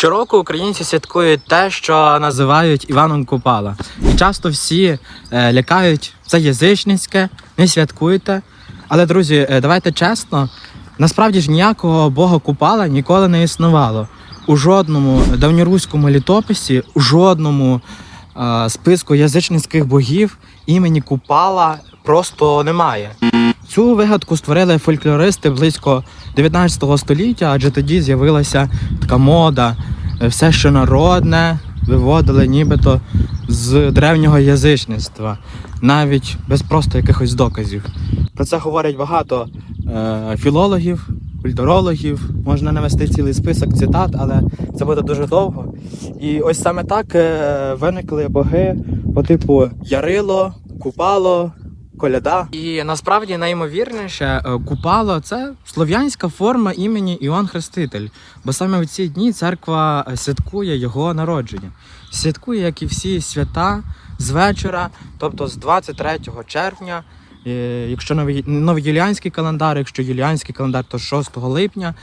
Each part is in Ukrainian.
Щороку українці святкують те, що називають Іваном Купала. І часто всі е, лякають це язичницьке, не святкуйте. Але, друзі, е, давайте чесно, насправді ж ніякого Бога Купала ніколи не існувало. У жодному давньоруському літописі, у жодному е, списку язичницьких богів імені Купала просто немає. Цю вигадку створили фольклористи близько 19 століття, адже тоді з'явилася така мода, все, що народне, виводили нібито з древнього язичництва, навіть без просто якихось доказів. Про це говорять багато е, філологів, культурологів. Можна навести цілий список цитат, але це буде дуже довго. І ось саме так е, виникли боги по типу Ярило, Купало, Коляда. І насправді найімовірніше, е, Купало це слов'янська форма імені Іоанн Хреститель. Бо саме в ці дні церква е, святкує його народження. Святкує, як і всі свята, з вечора, тобто з 23 червня. Якщо новий- новоюліанський календар, якщо юліанський календар, то 6 липня.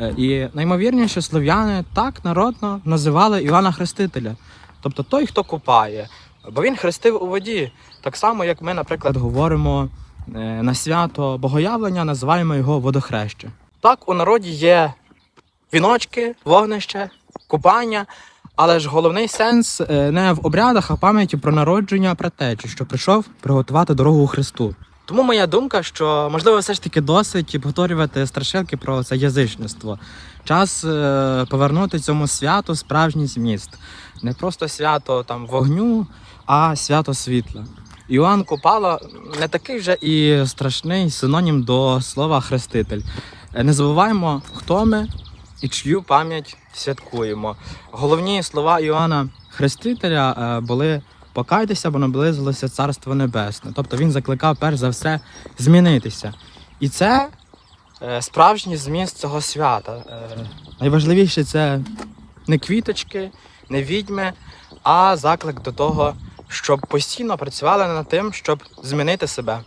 Е, І наймовірніше слов'яни так народно називали Івана Хрестителя. Тобто той, хто купає. Бо він хрестив у воді. Так само, як ми, наприклад, говоримо е, на свято Богоявлення, називаємо його водохреще. Так, у народі є віночки, вогнище, купання, але ж головний сенс е, не в обрядах, а пам'яті про народження пратечі, що прийшов приготувати дорогу Христу. Тому моя думка, що можливо все ж таки досить повторювати страшилки про це язичництво. Час е, повернути цьому святу справжній зміст. Не просто свято там вогню, а свято світла. Іоанн Купала не такий вже і страшний синонім до слова хреститель. Е, Не забуваємо, хто ми і чию пам'ять святкуємо. Головні слова Іоанна Хрестителя е, були покайтеся, бо наблизилося Царство Небесне. Тобто він закликав перш за все змінитися. І це е, справжній зміст цього свята. Е, найважливіше це не квіточки, не відьми, а заклик до того, щоб постійно працювали над тим, щоб змінити себе.